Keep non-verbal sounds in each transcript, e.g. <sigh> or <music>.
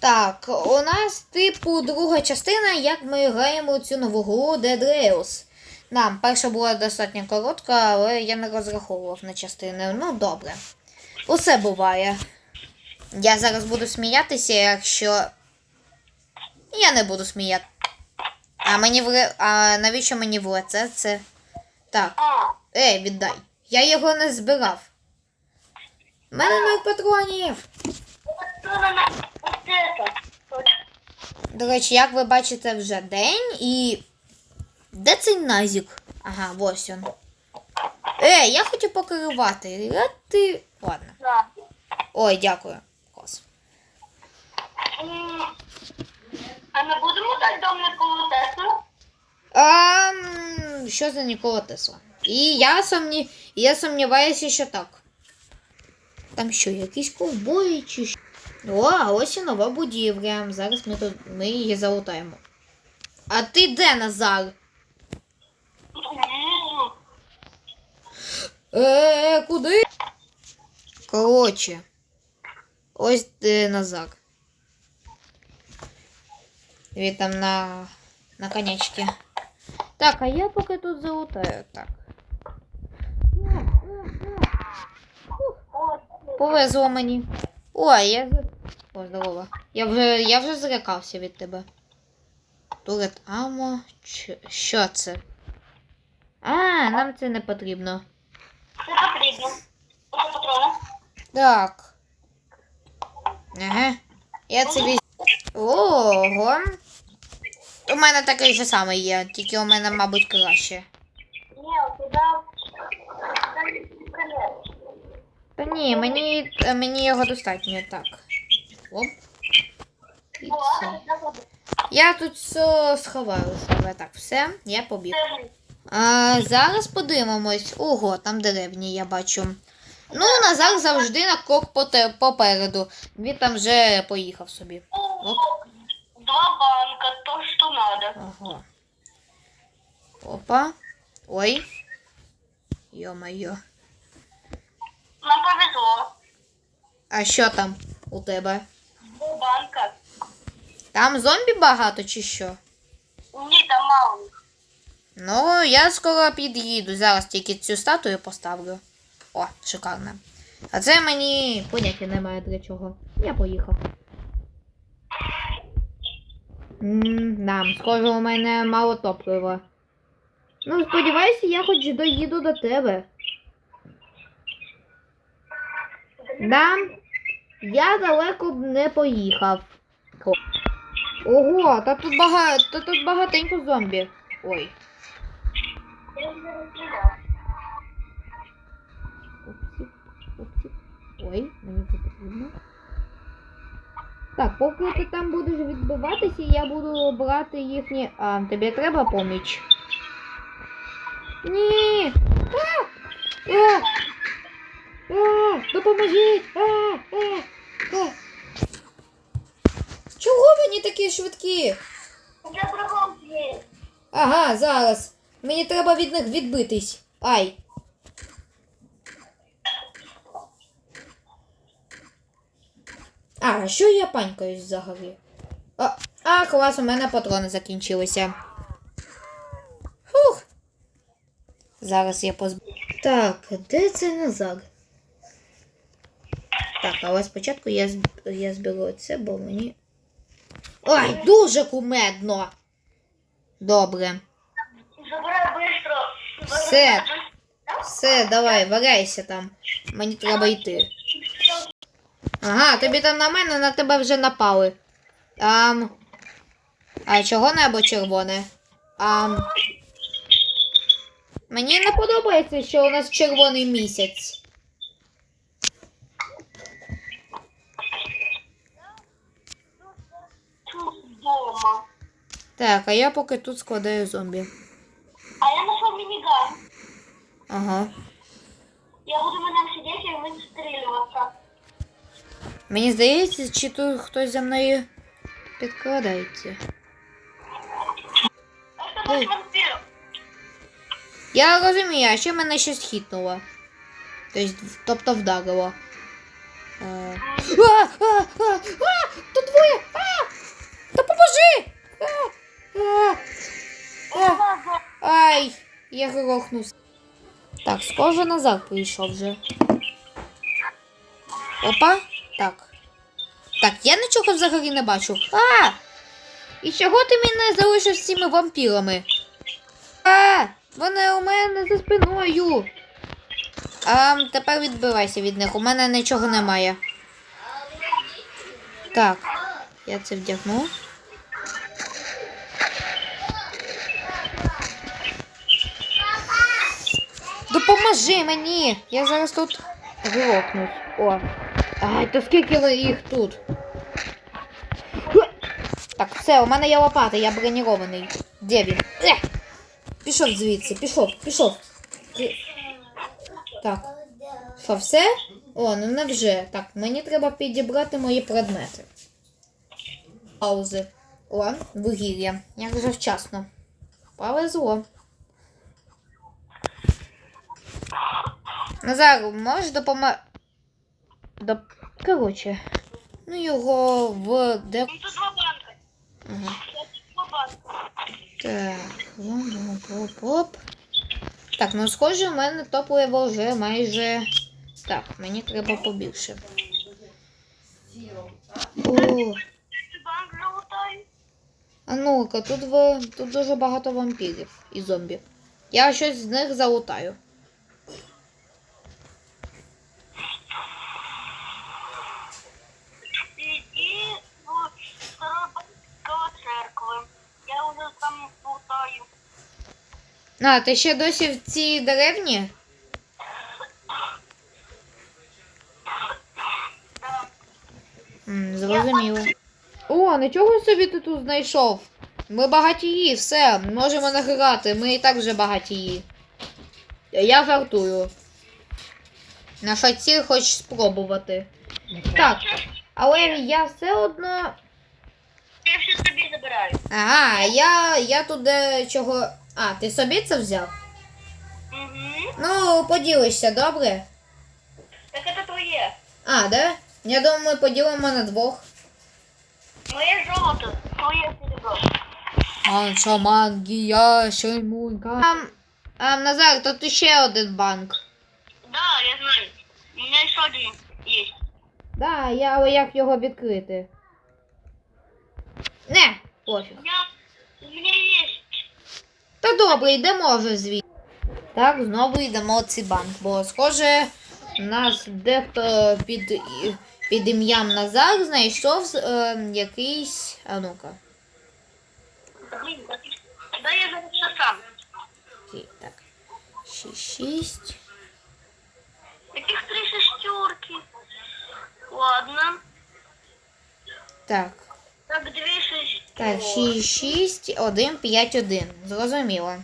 Так, у нас, типу, друга частина, як ми граємо цю нову гру Dead Rails. Нам перша була достатньо коротка, але я не розраховував на частини. Ну, добре. Усе буває. Я зараз буду сміятися, якщо. Я не буду сміяти. А мені в А навіщо мені в лице це? Так. Ей, віддай. Я його не збирав. У мене ноль патронів. До речі, як ви бачите, вже день і. Де цей назік? Ага, ось він. Ей, я хотів покерувати. Я ти. Ладно. Ой, дякую. Клас. А ми будемо так дом Николу Теслу? А, що за Нікола Тесла? І я сумні... я сумніваюся, що так. Там що, якісь ковбої чи що? О, а ось і нова будівля. Зараз ми тут ми її залутаємо. А ти де, Назар? Е, куди? Коротше. Ось де Назар. Він там на, на конячці. Так, а я поки тут залутаю. Так. Повезло мені. Ой, я. О, здорово. Я вже, я вже зрякався від тебе. Турет амо. Що це? А, нам це не потрібно. Це потрібно. Оце патрони. Так. Ага. Я це візь. Ого. У мене такий же самий є, тільки у мене, мабуть, краще. Ні, у тебе... Та ні, мені, мені його достатньо. Так. Оп. І все. я тут все сховаю себе. Так, все, я побіг. А, зараз подивимось. Ого, там деревні, я бачу. Ну, Назар завжди на крок попереду. Він там вже поїхав собі. О, Два банка, то, что надо. Ага. Опа. Ой. Йо-моє. Нам повезло. А що там у тебе? Банка. Там зомбі багато чи що? Ні, там мало. Ну, я скоро під'їду. Зараз тільки цю статую поставлю. О, шикарно. А це мені поняття немає для чого. Я поїхав. Да, схоже, у мене мало топлива. Ну, сподіваюся, я хоч доїду до тебе. Да, я далеко б не поїхав. Ого, та тут багато, та тут багатенько зомбі. Ой. Ой, мені це потрібно. Так, поки ти там будеш відбиватися, я буду брати їхні. А, тобі треба поміч? Ні! А! А! А! Допоможіть! А! А! А! Чого вони такі швидкі? Я другом. Ага, зараз. Мені треба від них відбитись. Ай. А, що я панькаюсь взагалі? А, а, клас, у мене патрони закінчилися. Фух. Зараз я позб... Так, де це назад? Так, але спочатку я, я зберу це, бо мені. Ой, дуже кумедно. Добре. Забирай быстро. Все. Все, давай, валяйся там. Мені треба йти. Ага, тобі там на мене, на тебе вже напали. Ам. А чого небо червоне? Ам. Мені не подобається, що у нас червоний місяць. Тут дома. Так, а я поки тут складаю зомбі. А я нашел миниган. Ага. Я буду на нем сидеть и выстреливаться. Мені здається, чи тут хтось за мною наш вампир. Я розумію, а ще мене щось хітнуло. Тобто, тобто вдарило. Е, А, а, а, а, тут двоє! Е, е. Ай, я грохнувся. Так, схоже, назад прийшов вже. Опа, так. Так, я нічого взагалі не бачу. А! І чого ти мене залишив з цими вампірами? А! Вони у мене за спиною. А, Тепер відбивайся від них. У мене нічого немає. Так, я це вдягну. Допоможи мені! Я зараз тут грохнусь. О. Ай, то скільки їх тут? Так, все, у мене є лопата, я бронірований. Де він? Е! Пішов звідси, пішов, пішов. Так. Що, все? О, ну невже. Так, мені треба підібрати мої предмети. Паузи. О, вугілля. Як же вчасно. Повезло. Назар, можеш допомогти. Доп... Коротше. Ну його в де. Тут два банка. Ага. Так, оп-оп-оп. Так, ну схоже, у мене топливо вже майже. Так, мені треба побільше. О, а ну-ка, тут, ви... тут дуже багато вампірів і зомбі. Я щось з них залутаю. Іди в Старобанського церкви. Я вже там лутаю. А, ти ще досі в цій деревні? М, зрозуміло. О, нічого собі ти тут знайшов. Ми багатії, все, можемо награти, ми і так вже багатії. Я жартую. Наша ціль хоч спробувати. Так, але я все одно. Я все тобі забираю. Ага, я, я туди чого. А, ти собі це взяв? Угу. Ну, поділишся, добре? Так це твоє. А, да? Я думаю, ми поділимо на двох. Моє золото, твоє серебро. Анша магія, шеймунка. А, а, Назар, тут ще один банк. Да, я знаю. У мене ще один є. Да, я, але як його відкрити? Не, пофіг. Я... У мене є. Та добре, йдемо вже звідси. Так, знову йдемо в цей банк, бо схоже, нас дехто під, під ім'ям Назар знайшов е, якийсь. А ну-ка. Да я зараз сам. Окей, Так. Ще шість. Таких три шестерки. Ладно. Так. Так, дві шестерки. Так, 6, 6, 1, 5, 1. Зрозуміло.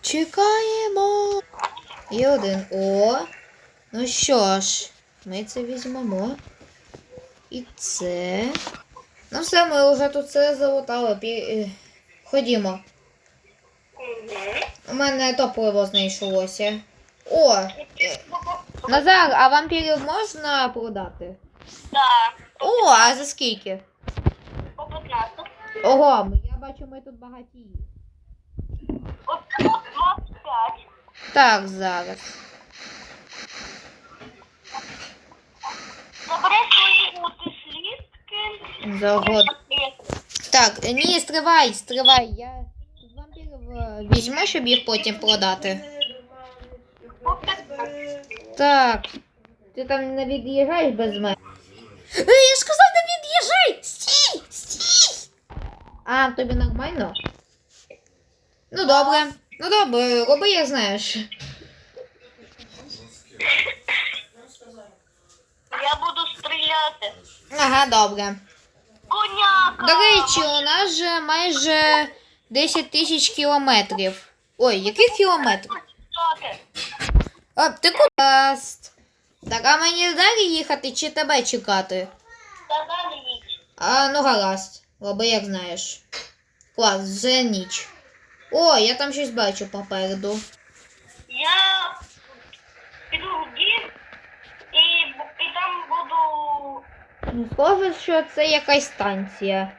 Чекаємо. І один. О. Ну що ж, ми це візьмемо. І це. Ну все, ми вже тут це залутали. Пі- е, Ходімо. У мене топливо знайшлося. О! е, Назар, а вампірів можна продати? Да, О, а за скільки? по 15. Ого, я бачу, ми тут багаті. От 25. Так, зараз. Забери свої ути. Загод. Так, ні, стривай, стривай. Я вампірів е, візьму, щоб їх потім продати. По 15. Так. Ти там не від'їжджаєш без мене. Е, я ж сказав, не від'їжджай! Стій! Стій! А, тобі нормально? Ну добре. Ну добре, роби, як знаєш. Я буду стріляти. Ага, добре. Коняка! До речі, у нас же майже 10 тисяч кілометрів. Ой, яких кілометрів? Що ти? А, ти куди? Так, а мені далі їхати чи тебе чекати? Та далі їдь. А, ну гаразд. Роби, як знаєш. Клас, вже ніч. О, я там щось бачу попереду. Я піду в дім і, і там буду. Ну, Схоже, що це якась станція.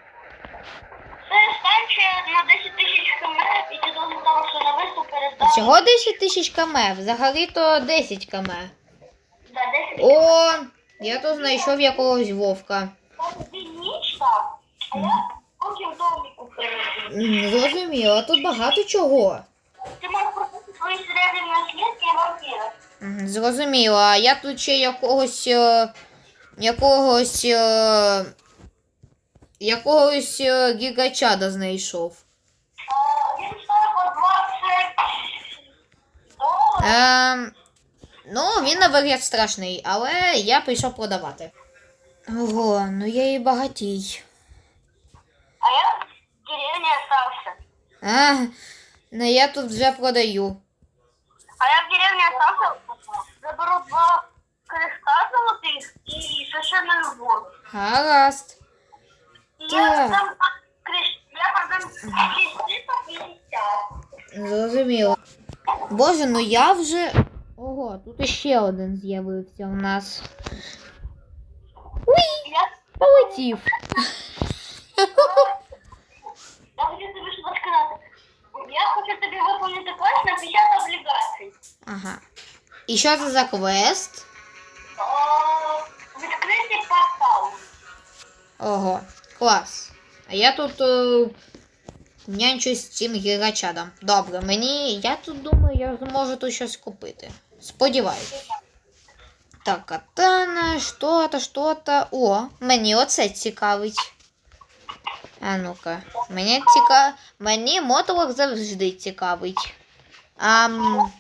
Це станція на 10 тисяч км і ти там що на виступ перездати. Всього 10 тисяч км, взагалі-то 10 км. Да, 10 О, я тут знайшов якогось вовка. Там, а. Зрозуміло, тут багато чого. Ти можеш просити свої середини наслідки і вампіри. Зрозуміло, а я тут ще якогось. е, якогось. е, якогось е, гігачада знайшов. Він стоїть по 20 доларів. Ну, він на вигляд страшний, але я прийшов продавати. Ого, ну я і багатій. А я в деревні остався. А, ну я тут вже продаю. А я в деревні остався, заберу два креста золотих і священную воду. Гаразд. І Так. я продам крещ... я продам по 50. Зрозуміло. Боже, ну я вже. Ого, тут іще один з'явився у нас. Уй, полетів. <laughs> я хочу тобі що сказати. Я хочу тобі виповнити квест на 50 облігацій. Ага. І що це за квест? Відкритий портал. Ого, клас. А я тут е, нянчусь з цим гігачадом. Добре, мені. Я тут думаю, я зможу тут щось купити. Сподіваюсь. Так, катана, що-то, що-то. О, мені оце цікавить. А ну-ка. Мені ціка... Мені мотлох завжди цікавить. Ам...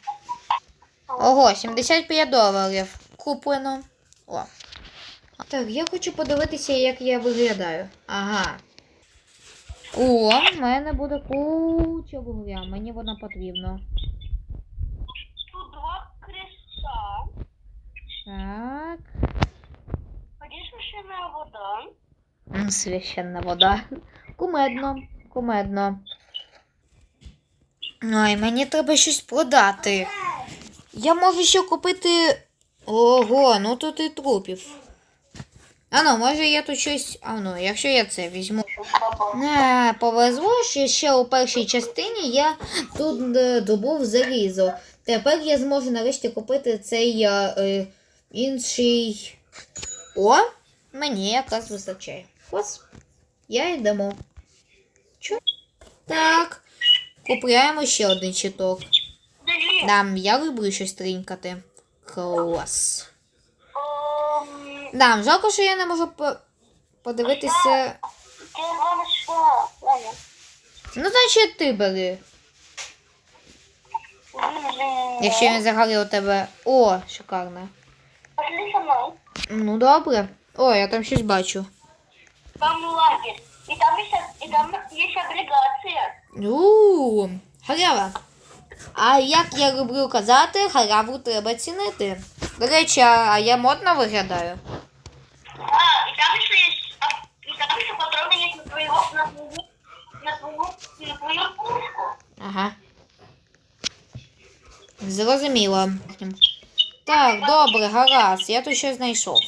Ого, 75 доларів. Куплено. О. Так, я хочу подивитися, як я виглядаю. Ага. О, в мене буде куча вугля. Мені вона потрібна. Тут два креста. Так. Священна вода. Священна вода. Кумедно. Кумедно. Ой, мені треба щось продати. Я можу ще купити. Ого, ну тут і трупів. А ну, може я тут щось. А ну, якщо я це візьму. Не, повезло, що ще у першій частині я тут е, добув залізо. Тепер я зможу нарешті купити цей е, е, інший. О, мені якраз вистачає. Ось. Я йдемо. Чо? Так. Купуємо ще один щиток. Дам, я люблю щось тринькати. Клас. Дам, жалко, що я не можу по- подивитися. Ну, значить, ти бери. Якщо він взагалі у тебе. О, шикарно. Пошли со мною. Ну добре. О, я там щось бачу. Там лагерь. І там є, і там є облігація. У, халява. А як я люблю казати, халяву треба цінити. До речі, а а я модно виглядаю. А, і там ще є, і там ще патрони є на твою, на твою, на твою, на твою пушку. Ага. Зрозуміло. Так, добре, гаразд. Я тут щось знайшов.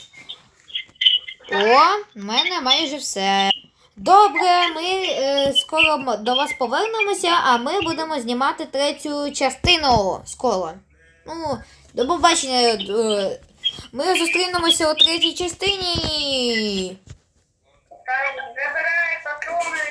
О, в мене майже все. Добре, ми е, скоро до вас повернемося, а ми будемо знімати третю частину скоро. Ну, до побачення. Е, ми зустрінемося у третій частині. Забирай патрони.